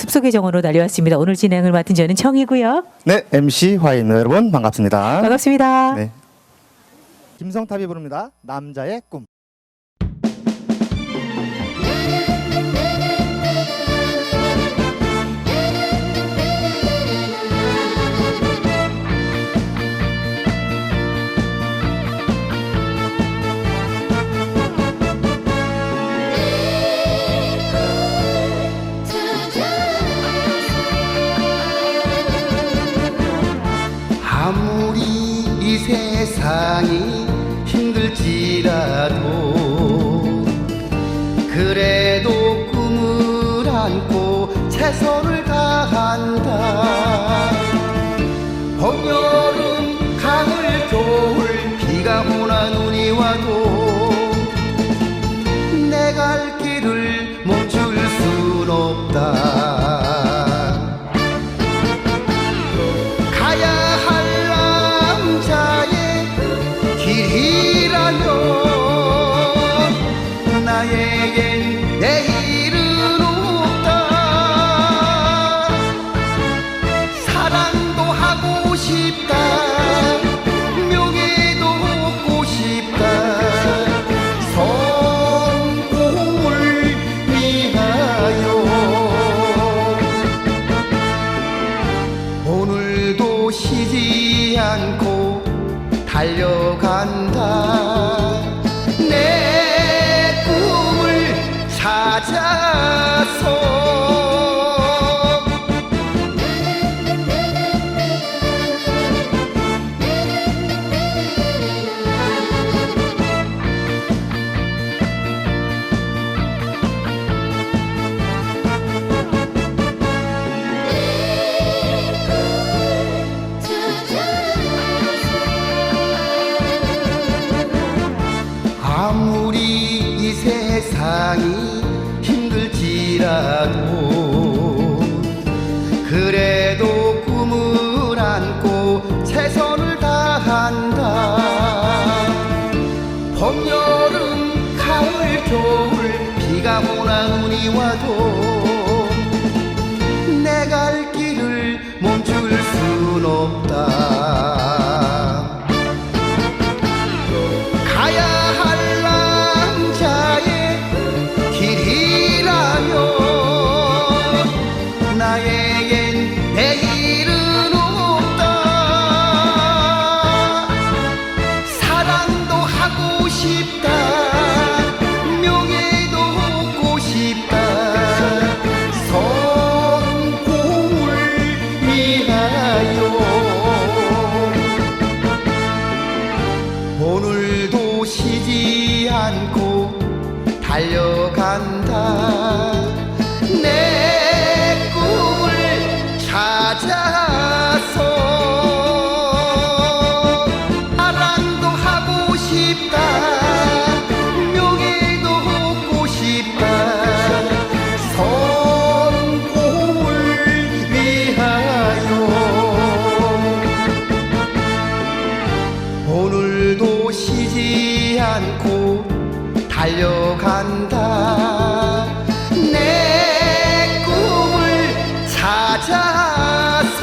숲속의 정원으로 달려왔습니다. 오늘 진행을 맡은 저는 청이고요. 네, MC 화인 여러분 반갑습니다. 반갑습니다. 네. 김성탑이 부릅니다. 남자의 꿈. 세상이 힘들지라도 그래도 꿈을 안고 최선을 다한다. 봄, 여 세상이 힘들지라도 그래도 꿈을 안고 최선을 다한다. 봄, 여름, 가을, 겨울 비가 오나 눈이 와도 내 갈 길을 멈출 순 없다 않고 달려간다 달려간다. 내 꿈을 찾아서